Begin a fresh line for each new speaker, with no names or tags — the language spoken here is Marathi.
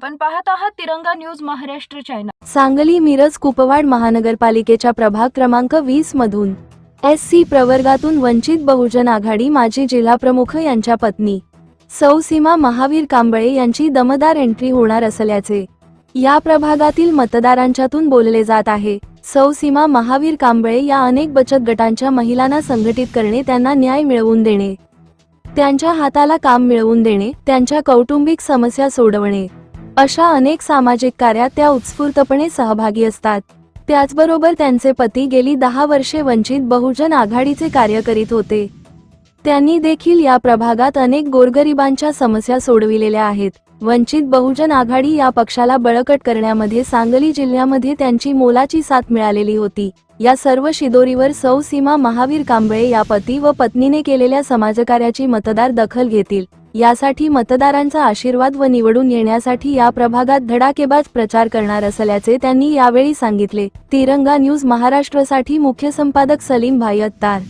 आपण पाहत आहात तिरंगा न्यूज महाराष्ट्र चॅनल
सांगली मिरज कुपवाड महानगरपालिकेच्या प्रभाग क्रमांक वीस मधून. एस सी प्रवर्गातून वंचित बहुजन आघाडी माजी जिल्हाप्रमुख यांच्या पत्नी. सौ सीमा महावीर कांबळे यांची दमदार एंट्री होणार असल्याचे. या प्रभागातील मतदारांच्यातून बोलले जात आहे. सौ सीमा महावीर कांबळे या अनेक बचत गटांच्या महिलांना संघटित करणे त्यांना न्याय मिळवून देणे. त्यांच्या हाताला काम मिळवून देणे त्यांच्या कौटुंबिक समस्या सोडवणे. अशा अनेक सामाजिक कार्यात त्या उत्स्फूर्तपणे सहभागी असतात. त्याचबरोबर त्यांचे पती गेली दहा वर्षे वंचित बहुजन आघाडीचे कार्य करीत होते. त्यांनी देखील या प्रभागात अनेक गोरगरिबांच्या समस्या सोडविलेल्या आहेत. वंचित बहुजन आघाडी या पक्षाला बळकट करण्यामध्ये सांगली जिल्ह्यामध्ये त्यांची मोलाची साथ मिळालेली होती. या सर्व शिदोरीवर सौ सीमा महावीर कांबळे या पती व पत्नीने केलेल्या समाजकार्याची मतदार दखल घेतील. यासाठी मतदारांचा आशीर्वाद व निवडून येण्यासाठी या प्रभागात धडाकेबाज प्रचार करणार असल्याचे त्यांनी यावेळी सांगितले. तिरंगा न्यूज महाराष्ट्रसाठी मुख्य संपादक सलीम भाई अत्तार.